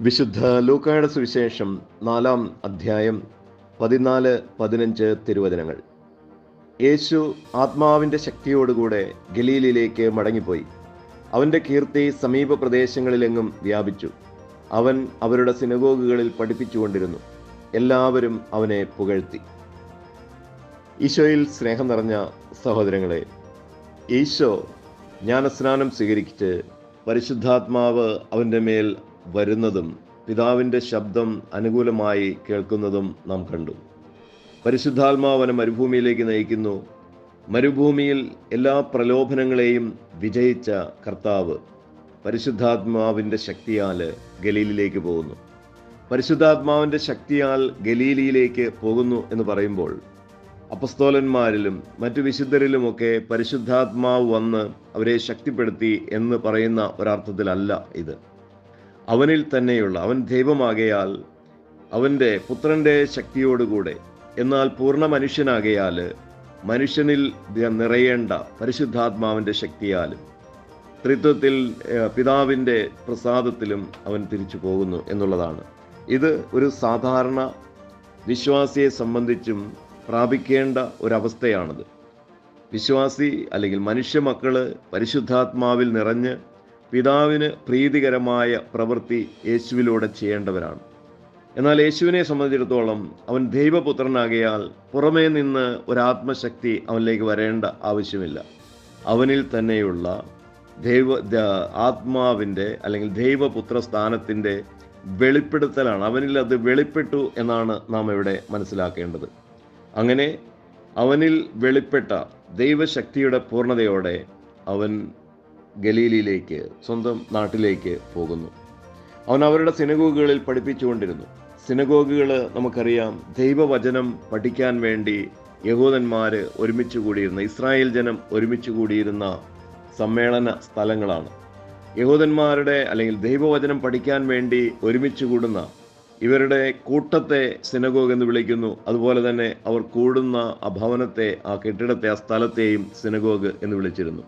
വിശുദ്ധ ലൂക്കായുടെ സുവിശേഷം നാലാം അധ്യായം പതിനാല് പതിനഞ്ച് തിരുവചനങ്ങൾ. യേശു ആത്മാവിന്റെ ശക്തിയോടുകൂടെ ഗലീലിലേക്ക് മടങ്ങിപ്പോയി. അവന്റെ കീർത്തി സമീപ പ്രദേശങ്ങളിലെങ്ങും വ്യാപിച്ചു. അവൻ അവരുടെ സിനഗോഗുകളിൽ പഠിപ്പിച്ചുകൊണ്ടിരുന്നു. എല്ലാവരും അവനെ പുകഴ്ത്തി. ഈശോയിൽ സ്നേഹം നിറഞ്ഞ സഹോദരങ്ങളെ ഈശോ ജ്ഞാനസ്നാനം സ്വീകരിച്ച് പരിശുദ്ധാത്മാവ് അവന്റെ മേൽ വരുന്നതും പിതാവിന്റെ ശബ്ദം അനുകൂലമായി കേൾക്കുന്നതും നാം കണ്ടു. പരിശുദ്ധാത്മാവനെ മരുഭൂമിയിലേക്ക് നയിക്കുന്നു. മരുഭൂമിയിൽ എല്ലാ പ്രലോഭനങ്ങളെയും വിജയിച്ച കർത്താവ് പരിശുദ്ധാത്മാവിന്റെ ശക്തിയാൽ ഗലീലിലേക്ക് പോകുന്നു. പരിശുദ്ധാത്മാവിന്റെ ശക്തിയാൽ ഗലീലിയിലേക്ക് പോകുന്നു എന്ന് പറയുമ്പോൾ അപസ്തോലന്മാരിലും മറ്റു വിശുദ്ധരിലുമൊക്കെ പരിശുദ്ധാത്മാവ് വന്ന് അവരെ ശക്തിപ്പെടുത്തി എന്ന് പറയുന്ന ഒരർത്ഥത്തിലല്ല ഇത്. അവനിൽ തന്നെയുള്ള അവൻ ദൈവമാകയാൽ അവന്റെ പുത്രന്റെ ശക്തിയോടുകൂടെ. എന്നാൽ പൂർണ മനുഷ്യനാകയാൽ മനുഷ്യനിൽ നിറയേണ്ട പരിശുദ്ധാത്മാവിന്റെ ശക്തിയാലും ത്രിത്വത്തിൽ പിതാവിന്റെ പ്രസാദത്തിലും അവൻ തിരിച്ചു പോകുന്നു എന്നുള്ളതാണ്. ഇത് ഒരു സാധാരണ വിശ്വാസിയെ സംബന്ധിച്ചും പ്രാപിക്കേണ്ട ഒരവസ്ഥയാണിത്. വിശ്വാസി അല്ലെങ്കിൽ മനുഷ്യ മക്കൾ പരിശുദ്ധാത്മാവിൽ നിറഞ്ഞ് പിതാവിന് പ്രീതികരമായ പ്രവൃത്തി യേശുവിലൂടെ ചെയ്യേണ്ടവരാണ്. എന്നാൽ യേശുവിനെ സംബന്ധിച്ചിടത്തോളം അവൻ ദൈവപുത്രനാകയാൽ പുറമേ നിന്ന് ഒരാത്മശക്തി അവനിലേക്ക് വരേണ്ട ആവശ്യമില്ല. അവനിൽ തന്നെയുള്ള ദൈവ ആത്മാവിന്റെ അല്ലെങ്കിൽ ദൈവപുത്ര സ്ഥാനത്തിന്റെ വെളിപ്പെടുത്തലാണ്. അവനിൽ അത് വെളിപ്പെട്ടു എന്നാണ് നാം ഇവിടെ മനസ്സിലാക്കേണ്ടത്. അങ്ങനെ അവനിൽ വെളിപ്പെട്ട ദൈവശക്തിയുടെ പൂർണതയോടെ അവൻ ഗലീലിയിലേക്ക് സ്വന്തം നാട്ടിലേക്ക് പോകുന്നു. അവൻ അവരുടെ സിനഗോഗുകളിൽ പഠിപ്പിച്ചുകൊണ്ടിരുന്നു. സിനഗോഗുകൾ നമുക്കറിയാം ദൈവവചനം പഠിക്കാൻ വേണ്ടി യഹൂദന്മാർ ഒരുമിച്ച് കൂടിയിരുന്ന ഇസ്രായേൽ ജനം ഒരുമിച്ച് കൂടിയിരുന്ന സമ്മേളന സ്ഥലങ്ങളാണ്. യഹൂദന്മാരുടെ അല്ലെങ്കിൽ ദൈവവചനം പഠിക്കാൻ വേണ്ടി ഒരുമിച്ച് കൂടുന്ന ഇവരുടെ കൂട്ടത്തെ സിനഗോഗ് എന്ന് വിളിക്കുന്നു. അതുപോലെ തന്നെ അവർ കൂടുന്ന ആ ഭവനത്തെ ആ കെട്ടിടത്തെ ആ സ്ഥലത്തെയും സിനഗോഗ് എന്ന് വിളിച്ചിരുന്നു.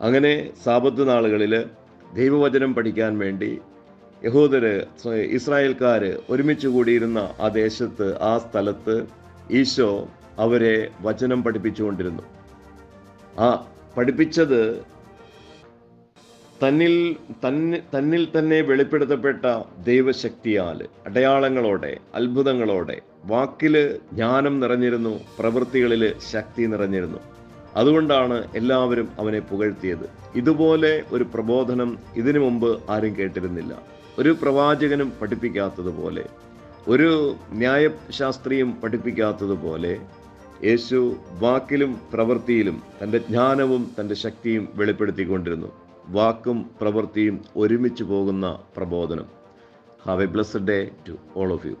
അങ്ങനെ സാപത്ത് നാളുകളിൽ ദൈവവചനം പഠിക്കാൻ വേണ്ടി യഹൂദര് ഇസ്രായേൽക്കാർ ഒരുമിച്ച് കൂടിയിരുന്ന ആ ദേശത്ത് ആ സ്ഥലത്ത് ഈശോ അവരെ വചനം പഠിപ്പിച്ചുകൊണ്ടിരുന്നു. ആ പഠിപ്പിച്ചത് തന്നിൽ തന്നെ തന്നിൽ തന്നെ വെളിപ്പെടുത്തപ്പെട്ട ദൈവശക്തിയാൽ അടയാളങ്ങളോടെ അത്ഭുതങ്ങളോടെ വാക്കിൽ ജ്ഞാനം നിറഞ്ഞിരുന്നു പ്രവൃത്തികളിൽ ശക്തി നിറഞ്ഞിരുന്നു. അതുകൊണ്ടാണ് എല്ലാവരും അവനെ പുകഴ്ത്തിയത്. ഇതുപോലെ ഒരു പ്രബോധനം ഇതിനു മുമ്പ് ആരും കേട്ടിരുന്നില്ല. ഒരു പ്രവാചകനും പഠിപ്പിക്കാത്തതുപോലെ ഒരു ന്യായശാസ്ത്രിയും പഠിപ്പിക്കാത്തതുപോലെ യേശു വാക്കിലും പ്രവൃത്തിയിലും തന്റെ ജ്ഞാനവും തന്റെ ശക്തിയും വെളിപ്പെടുത്തിക്കൊണ്ടിരുന്നു. വാക്കും പ്രവൃത്തിയും ഒരുമിച്ച് പോകുന്ന പ്രബോധനം. Have a blessed day to all of you